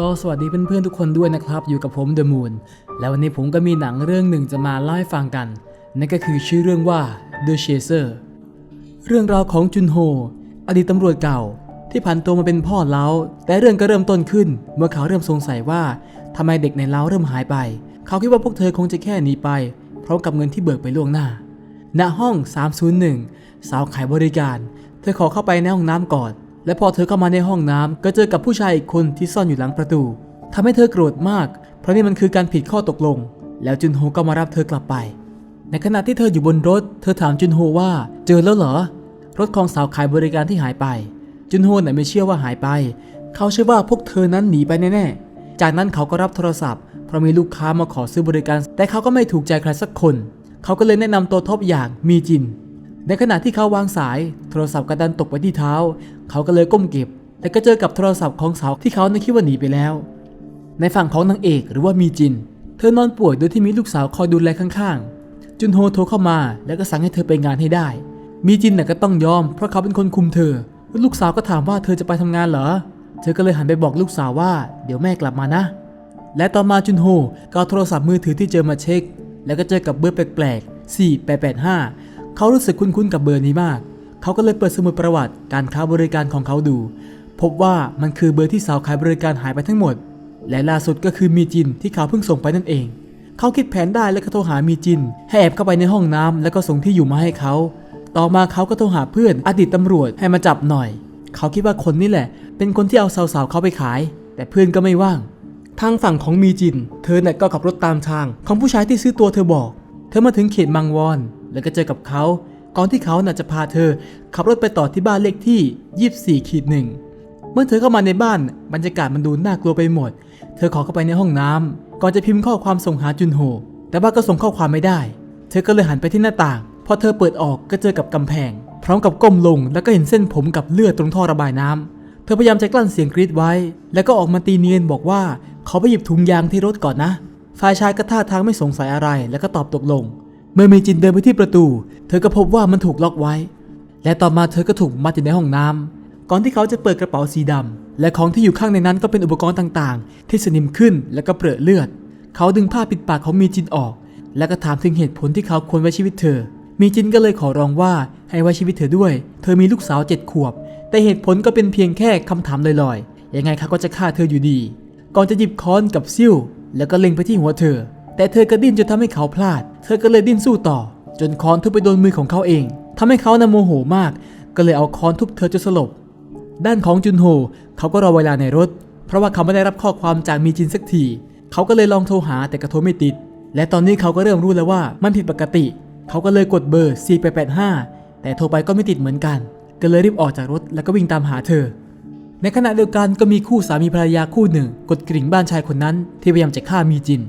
ก็สวัสดีเพื่อนๆทุกคนด้วยนะครับ อยู่กับผมเดอะมูนแล้ววันนี้ผมก็มีหนังเรื่องหนึ่งจะมาเล่าให้ฟังกัน นั่นก็คือชื่อเรื่องว่า The Chaser เรื่องราวของจุนโฮ อดีตตำรวจเก่า ที่ผันตัวมาเป็นพ่อเล้า แต่เรื่องก็เริ่มต้นขึ้น เมื่อเขาเริ่มสงสัยว่าทำไมเด็กในเล้าเริ่มหายไป เขาคิดว่าพวกเธอคงจะแค่หนีไปพร้อมกับเงินที่เบิกไปล่วงหน้าณห้อง 301 สาวขายบริการ เธอขอเข้าไปในห้องน้ำก่อน และพอเธอเข้ามาในห้องน้ำก็เจอกับผู้ชายอีกคนที่ซ่อนอยู่หลังประตูทำให้เธอโกรธมาก เพราะนี่มันคือการผิดข้อตกลง แล้วจุนโฮก็มารับเธอกลับไป ในขณะที่เธออยู่บนรถ เธอถามจุนโฮว่า เจอแล้วเหรอ รถของสาวขายบริการที่หายไป จุนโฮน่ะไม่เชื่อว่าหายไป เขาเชื่อว่าพวกเธอนั้นหนีไปแน่ๆ จากนั้นเขาก็รับโทรศัพท์ เพราะมีลูกค้ามาขอซื้อบริการ แต่เขาก็ไม่ถูกใจใครสักคน เขาก็เลยแนะนำตัวท็อปอย่างมีจิน ในขณะที่เขาวางสายโทรศัพท์กระดันตกไปที่เท้า เขาก็เลยก้มเก็บ แต่ก็เจอกับโทรศัพท์ของสาวที่เขานั้นคิดว่าหนีไปแล้ว ในฝั่งของนางเอกหรือว่ามีจิน เธอนอนป่วยโดยที่มีลูกสาวคอยดูแลข้างๆ จุนโฮโทรเข้ามาแล้วก็สั่งให้เธอไปงานให้ได้ มีจินน่ะก็ต้องยอม เพราะเขาเป็นคนคุมเธอ ลูกสาวก็ถามว่าเธอจะไปทำงานเหรอ เธอก็เลยหันไปบอกลูกสาวว่าเดี๋ยวแม่กลับมานะ และต่อมาจุนโฮก็เอาโทรศัพท์มือถือที่เจอมาเช็ค แล้วก็เจอกับเบอร์แปลกๆ4885 เขารู้สึกคุ้นๆกับเบอร์นี้มาก เขาก็เลยเปิดสมุดประวัติการค้าบริการของเขาดู พบว่ามันคือเบอร์ที่สาวขายบริการหายไปทั้งหมด และล่าสุดก็คือมีจินที่เขาเพิ่งส่งไปนั่นเอง เขาคิดแผนได้แล้วก็โทรหามีจินให้แอบเข้าไปในห้องน้ำแล้วก็ส่งที่อยู่มาให้เขา ต่อมาเขาก็โทรหาเพื่อนอดีตตำรวจให้มาจับหน่อย เขาคิดว่าคนนี้แหละ เป็นคนที่เอาสาวๆเขาไปขาย แต่เพื่อนก็ไม่ว่าง ทางฝั่งของมีจิน เธอเนี่ยก็ขับรถตามทาง ของผู้ชายที่ซื้อตัวเธอบอก เธอมาถึงเขตมังวอน แล้วก็เจอกับเขาก่อนที่เขาน่ะจะพาเธอ ขับรถไปต่อที่บ้านเลขที่ 24ขีดหนึ่งเมื่อเธอเข้ามาในบ้านบรรยากาศมันดูน่ากลัวไปหมด เธอขอเข้าไปในห้องน้ำก่อนจะพิมพ์ข้อความส่งหาจุนโฮแต่ว่าก็ส่งข้อความไม่ได้ เธอก็เลยหันไปที่หน้าต่าง พอเธอเปิดออกก็เจอกับกำแพง พร้อมกับก้มลง แล้วก็เห็นเส้นผมกับเลือดตรงท่อระบายน้ำเธอพยายามจะกลั้นเสียงกรีดไว้ แล้วก็ออกมาตีเนียนบอกว่าเขาไปหยิบถุงยางที่รถก่อนนะ ฝ่ายชายก็ท่าทางไม่สงสัยอะไร แล้วก็ตอบตกลง เมื่อเมจินเดินไปที่ประตู เธอก็พบว่ามันถูกล็อกไว้ และต่อมาเธอก็ถูกมัดอยู่ในห้องน้ำก่อนที่เขาจะเปิดกระเป๋าสีดำและของที่อยู่ข้างในนั้นก็เป็นอุปกรณ์ต่างๆ ที่สนิมขึ้นแล้วก็เปรอะเลือด เขาดึงผ้าปิดปากของมีจินออก แล้วก็ถามถึงเหตุผลที่เขาควรไว้ชีวิตเธอมีจินก็เลยขอร้องว่าให้ไว้ชีวิตเธอด้วย เธอมีลูกสาวเจ็ดขวบ แต่เหตุผลก็เป็นเพียงแค่คำถามลอยๆ ยังไงเขาก็จะฆ่าเธออยู่ดี ก่อนจะหยิบค้อนกับซิ่วแล้วก็เล็งไปที่หัวเธอ แต่เธอก็ดิ้นจนทำให้เขาพลาด เธอก็เลยดิ้นสู้ต่อ จนค้อนทุบไปโดนมือของเขาเองทำให้เขาน่ะโมโหมาก ก็เลยเอาค้อนทุบเธอจนสลบ ด้านของจุนโฮเขาก็รอเวลาในรถ เพราะว่าเขาไม่ได้รับข้อความจากมีจินสักที เขาก็เลยลองโทรหาแต่กระโทรไม่ติด และตอนนี้เขาก็เริ่มรู้แล้วว่ามันผิดปกติ เขาก็เลยกดเบอร์4885 แต่โทรไปก็ไม่ติดเหมือนกัน ก็เลยรีบออกจากรถแล้วก็วิ่งตามหาเธอในขณะเดียวกันก็มีคู่สามีภรรยาคู่หนึ่ง กดกริ่งบ้านชายคนนั้นที่พยายามจะฆ่ามีจิน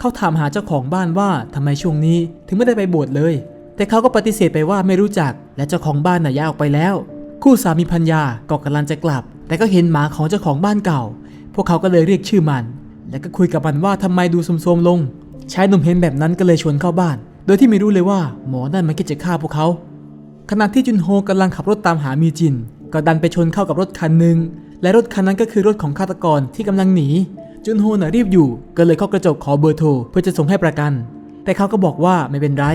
เขาถามหาเจ้าของบ้านว่าทำไมช่วงนี้ถึงไม่ได้ไปโบสถ์เลย แต่เขาก็ปฏิเสธไปว่าไม่รู้จัก และเจ้าของบ้านน่ะย้ายออกไปแล้ว คู่สามีพัญญาก็กำลังจะกลับ แต่ก็เห็นหมาของเจ้าของบ้านเก่า พวกเขาก็เลยเรียกชื่อมัน แล้วก็คุยกับมันว่าทำไมดูโทรมลงชายหนุ่มเห็นแบบนั้นก็เลยชวนเข้าบ้าน โดยที่ไม่รู้เลยว่าหมอนั่นมันคิดจะฆ่าพวกเขา ขณะที่จุนโฮกำลังขับรถตามหามีจิน ก็ดันไปชนเข้ากับรถคันหนึ่งและรถคันนั้นก็คือรถของฆาตกรที่กำลังหนี จุนโฮน่ะรีบอยู่ก็เลยเข้ากระจกขอเบอร์โทรเพื่อจะส่งให้ประกัน แต่เขาก็บอกว่าไม่เป็นไร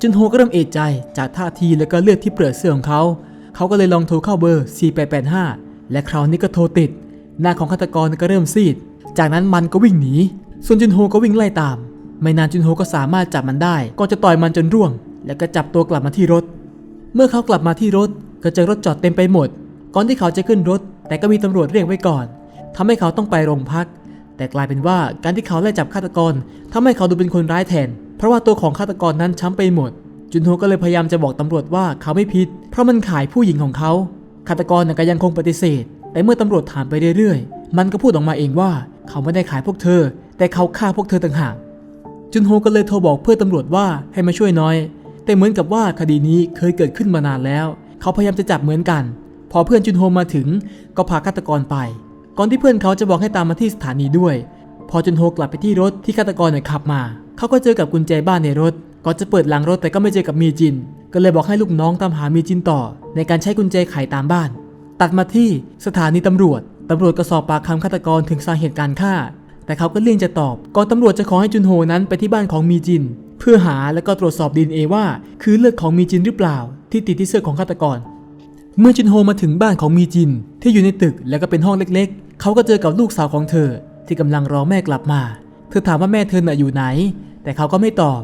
จุนโฮก็เริ่มเอะใจจากท่าทีและก็เลือดที่เปลือกเสื้อของเขาเขาก็เลยลองโทรเข้าเบอร์ 4885 และคราวนี้ก็โทรติด หน้าของฆาตกรก็เริ่มซีด จากนั้นมันก็วิ่งหนี ส่วนจุนโฮก็วิ่งไล่ตาม ไม่นานจุนโฮก็สามารถจับมันได้ก่อนจะต่อยมันจนร่วง แล้วก็จับตัวกลับมาที่รถ เมื่อเขากลับมาที่รถก็เจอรถจอดเต็มไปหมด ก่อนที่เขาจะขึ้นรถ แต่ก็มีตำรวจเรียกไว้ก่อนทำให้เขาต้องไปโรงพัก แต่กลายเป็นว่าการที่เขาไล่จับฆาตกรทำให้เขาดูเป็นคนร้ายแทน เพราะว่าตัวของฆาตกรนั้นช้ำไปหมด จุนโฮก็เลยพยายามจะบอกตำรวจว่าเขาไม่ผิด เพราะมันขายผู้หญิงของเขาฆาตกรก็ยังคงปฏิเสธ แต่เมื่อตำรวจถามไปเรื่อยๆ มันก็พูดออกมาเองว่าเขาไม่ได้ขายพวกเธอ แต่เขาฆ่าพวกเธอต่างหาก จุนโฮก็เลยโทรบอกเพื่อนตำรวจว่าให้มาช่วยน้อย แต่เหมือนกับว่าคดีนี้เคยเกิดขึ้นมานานแล้ว เขาพยายามจะจับเหมือนกัน พอเพื่อนจุนโฮมาถึงก็พาฆาตกรไป ก่อนที่เพื่อนเขาจะบอกให้ตามมาที่สถานีด้วย พอจุนโฮกลับไปที่รถที่ฆาตกรเนี่ยขับมา เขาก็เจอกับกุญแจบ้านในรถก่อนจะเปิดหลังรถแต่ก็ไม่เจอกับมีจิน ก็เลยบอกให้ลูกน้องตามหามีจินต่อ ในการใช้กุญแจไขตามบ้าน ตัดมาที่สถานีตำรวจตำรวจก็สอบปากคำฆาตกรถึงสาเหตุการฆ่า แต่เขาก็เลี่ยงจะตอบ ก่อนตำรวจจะขอให้จุนโฮนั้นไปที่บ้านของมีจิน เพื่อหาและก็ตรวจสอบดีเอว่า คือเลือดของมีจินหรือเปล่า ที่ติดที่เสื้อของฆาตกร เมื่อจินโฮมาถึงบ้านของมีจิน ที่อยู่ในตึกและก็เป็นห้องเล็กๆ เขาก็เจอกับลูกสาวของเธอ ที่กำลังรอแม่กลับมา เธอถามว่าแม่เธอน่ะอยู่ไหน แต่เขาก็ไม่ตอบ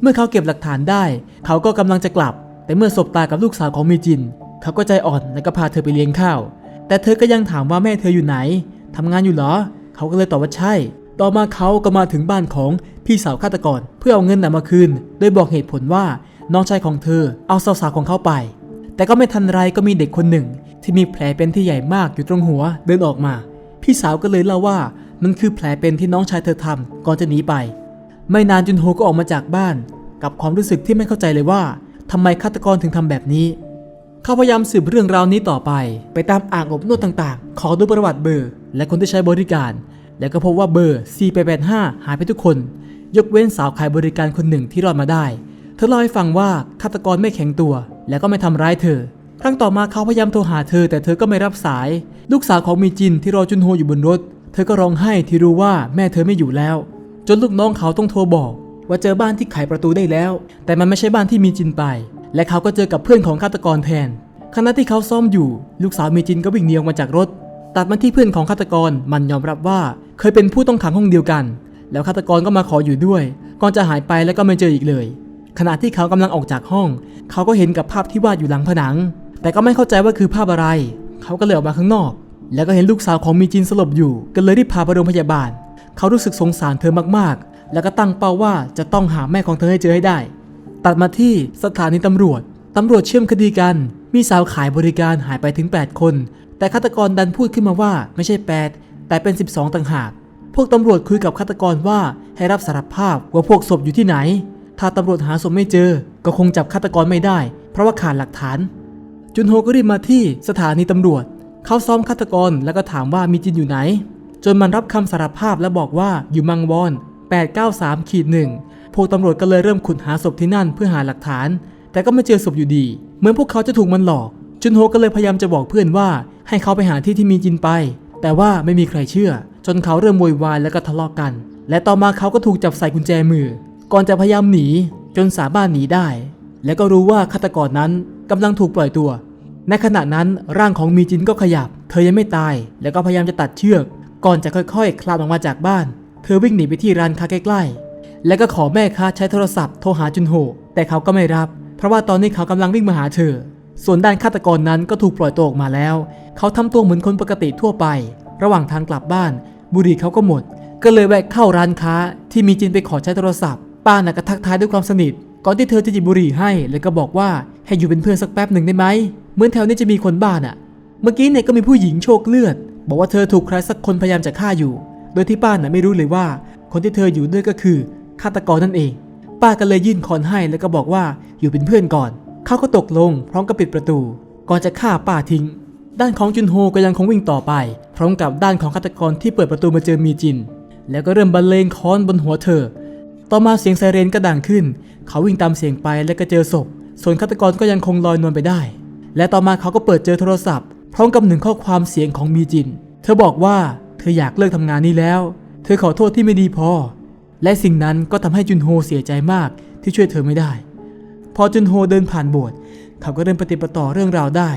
เมื่อเขาเก็บหลักฐานได้ เขาก็กำลังจะกลับ แต่เมื่อสบตากับลูกสาวของมีจิน เขาก็ใจอ่อนและก็พาเธอไปเลี้ยงข้าว แต่เธอก็ยังถามว่าแม่เธออยู่ไหนทำงานอยู่เหรอ เขาก็เลยตอบว่าใช่ ต่อมาเขาก็มาถึงบ้านของพี่สาวฆาตกรเพื่อเอาเงินน่ะมาคืน โดยบอกเหตุผลว่าน้องชายของเธอเอาสาวๆของเขาไป แต่ก็ไม่ทันไรก็มีเด็กคนหนึ่ง ที่มีแผลเป็นที่ใหญ่มากอยู่ตรงหัวเดินออกมา พี่สาวก็เลยเล่าว่ามันคือแผลเป็นที่น้องชายเธอทำก่อนจะหนีไป ไม่นานจุนโฮก็ออกมาจากบ้าน กับความรู้สึกที่ไม่เข้าใจเลยว่าทำไมฆาตกรถึงทำแบบนี้เขาพยายามสืบเรื่องราวนี้ต่อไป ไปตามอ่างอบนวดต่างๆ ขอดูประวัติเบอร์ และคนที่ใช้บริการ แล้วก็พบว่าเบอร์4885 หายไปทุกคน ยกเว้นสาวขายบริการคนหนึ่งที่รอดมาได้ เธอเล่าให้ฟังว่าฆาตกรไม่แข็งตัว และก็ไม่ทำร้ายเธอ ครั้งต่อมาเขาพยายามโทรหาเธอ แต่เธอก็ไม่รับสาย ลูกสาวของมีจินที่รอจุนโฮอยู่บนรถ เธอก็ร้องไห้ที่รู้ว่าแม่เธอไม่อยู่แล้ว จนลูกน้องเขาต้องโทรบอก ว่าเจอบ้านที่ไขประตูได้แล้ว แต่มันไม่ใช่บ้านที่มีจินไป และเขาก็เจอกับเพื่อนของฆาตกรแทนขณะที่เขาซ่อมอยู่ ลูกสาวมีจินก็วิ่งหนีออกมาจากรถ ตัดมาที่เพื่อนของฆาตกรมันยอมรับว่าเคยเป็นผู้ต้องขังห้องเดียวกัน แล้วฆาตกรก็มาขออยู่ด้วย ก่อนจะหายไปแล้วก็ไม่เจออีกเลย ขณะที่เขากำลังออกจากห้อง เขาก็เห็นกับภาพที่วาดอยู่หลังผนัง แต่ก็ไม่เข้าใจว่าคือภาพอะไร เขาก็เลยออกมาข้างนอก แล้วก็เห็นลูกสาวของมีจินสลบอยู่ ก็เลยรีบพาไปโรงพยาบาล เขารู้สึกสงสารเธอมากๆ แล้วก็ตั้งเป้าว่าจะต้องหาแม่ของเธอให้เจอให้ได้ ตัดมาที่สถานีตำรวจ ตำรวจเชื่อมคดีกัน มีสาวขายบริการหายไปถึง 8 คน แต่ฆาตกรดันพูดขึ้นมาว่าไม่ใช่ 8 แต่เป็น 12 ต่างหาก พวกตำรวจคุยกับฆาตกรว่าให้รับสารภาพว่าพวกศพอยู่ที่ไหน ถ้าตำรวจหาศพไม่เจอ ก็คงจับฆาตกรไม่ได้ เพราะว่าขาดหลักฐาน จุนโฮก็รีบมาที่สถานีตำรวจ เขาซ้อมฆาตกรแล้วก็ถามว่ามีจินอยู่ไหน จนมันรับคำสารภาพและบอกว่าอยู่มังวอน 893ขีดหนึ่งพวกตำรวจก็เลยเริ่มขุดหาศพที่นั่นเพื่อหาหลักฐาน แต่ก็ไม่เจอศพอยู่ดี เหมือนพวกเขาจะถูกมันหลอก จุนโฮก็เลยพยายามจะบอกเพื่อนว่า ให้เขาไปหาที่ที่มีจินไป แต่ว่าไม่มีใครเชื่อ จนเขาเริ่มโวยวายแล้วก็ทะเลาะกัน และต่อมาเขาก็ถูกจับใส่กุญแจมือ ก่อนจะพยายามหนีจนสามารถหนีได้ และก็รู้ว่าฆาตกรนั้นกำลังถูกปล่อยตัว ในขณะนั้นร่างของมีจินก็ขยับ เธอยังไม่ตาย แล้วก็พยายามจะตัดเชือก ก่อนจะค่อยๆ คลานออกมาจากบ้าน เธอวิ่งหนีไปที่ร้านค้าใกล้ๆ แล้วก็ขอแม่ค้าใช้โทรศัพท์โทรหาจุนโฮแต่เขาก็ไม่รับ เพราะว่าตอนนี้เขากำลังวิ่งมาหาเธอ ส่วนด้านฆาตกรนั้นก็ถูกปล่อยตัวออกมาแล้ว เขาทำตัวเหมือนคนปกติทั่วไป ระหว่างทางกลับบ้าน บุหรี่เขาก็หมด ก็เลยแวะเข้าร้านค้าที่มีจินไปขอใช้โทรศัพท์ ป้าน่ะก็ทักทายด้วยความสนิท ก่อนที่เธอจะหยิบบุหรี่ให้ แล้วก็บอกว่าให้อยู่เป็นเพื่อนสักแป๊บหนึ่งได้ไหม เหมือนแถวนี้จะมีคนบ้านอะ เมื่อกี้เนี่ยก็มีผู้หญิงโชคเลือด บอกว่าเธอถูกใครสักคนพยายามจะฆ่าอยู่ โดยที่ป้าน่ะไม่รู้เลยว่า คนที่เธออยู่ด้วยก็คือฆาตกรนั่นเอง ป้าก็เลยยื่นคอนให้แล้วก็บอกว่าอยู่เป็นเพื่อนก่อน เขาก็ตกลง พร้อมกับปิดประตู ก่อนจะฆ่าป้าทิ้ง ด้านของจุนโฮก็ยังคงวิ่งต่อไป พร้อมกับด้านของฆาตกรที่เปิดประตูมาเจอมีจิน แล้วก็เริ่มบรรเลงค้อนบนหัวเธอ ต่อมาเสียงไซเรนก็ดังขึ้น เขาวิ่งตามเสียงไปแล้วก็เจอศพ ส่วนฆาตกรก็ยังคงลอยนวลไปได้ และต่อมาเขาก็เปิดเจอโทรศัพท์ พร้อมกับหนึ่งข้อความเสียงของมีจิน เธอบอกว่าเธออยากเลิกทำงานนี้แล้ว เธอขอโทษที่ไม่ดีพอ และสิ่งนั้นก็ทำให้จุนโฮเสียใจมากที่ช่วยเธอไม่ได้ พอจุนโฮเดินผ่านโบสถ์เขาก็เริ่มปฏิปต่อเรื่องราวได้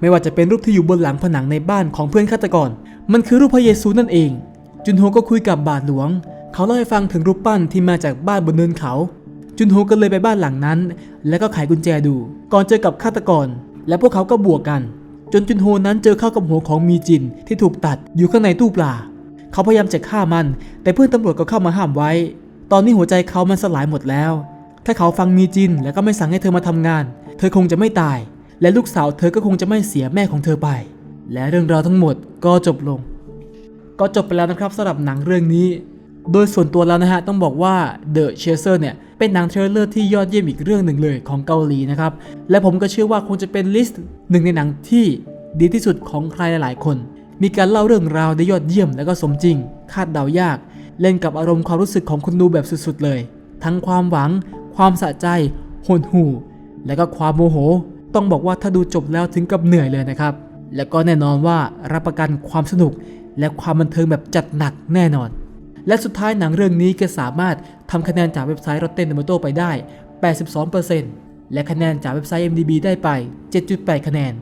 ไม่ว่าจะเป็นรูปที่อยู่บนหลังผนังในบ้านของเพื่อนฆาตกร มันคือรูปพระเยซูนั่นเอง จุนโฮก็คุยกับบาทหลวง เขาเล่าให้ฟังถึงรูปปั้นที่มาจากบ้านบนเนินเขา จุนโฮก็เลยไปบ้านหลังนั้น แล้วก็ไขกุญแจดู ก่อนเจอกับฆาตกร และพวกเขาก็บวกกัน จนจุนโฮนั้นเจอเข้ากับหัวของมีจินที่ถูกตัดอยู่ข้างในตู้ปลา เขาพยายามจะฆ่ามัน แต่เพื่อนตำรวจก็เข้ามาห้ามไว้ ตอนนี้หัวใจเขามันสลายหมดแล้ว ถ้าเขาฟังมีจินแล้วก็ไม่สั่งให้เธอมาทำงาน เธอคงจะไม่ตาย และลูกสาวเธอก็คงจะไม่เสียแม่ของเธอไป และเรื่องราวทั้งหมดก็จบลง ก็จบไปแล้วนะครับสำหรับหนังเรื่องนี้ โดยส่วนตัวแล้วนะฮะต้องบอกว่า The Chaser เนี่ยเป็นหนังเทรลเลอร์ที่ยอดเยี่ยมอีกเรื่องหนึ่งเลยของเกาหลีนะครับ และผมก็เชื่อว่าคงจะเป็นลิสต์หนึ่งในหนังที่ดีที่สุดของใครหลายๆคน มีการเล่าเรื่องราวได้ยอดเยี่ยมและก็สมจริง คาดเดายาก เล่นกับอารมณ์ความรู้สึกของคนดูแบบสุดๆเลย ทั้งความหวัง ความสะใจหดหู่ และก็ความโมโห ต้องบอกว่าถ้าดูจบแล้วถึงกับเหนื่อยเลยนะครับ แล้วก็แน่นอนว่ารับประกันความสนุก และความบันเทิงแบบจัดหนักแน่นอน และสุดท้ายหนังเรื่องนี้ก็สามารถทำคะแนนจากเว็บไซต์ Rotten Tomato ไปได้ 82%และคะแนนจากเว็บไซต์ MDB ได้ไป 7.8 คะแนน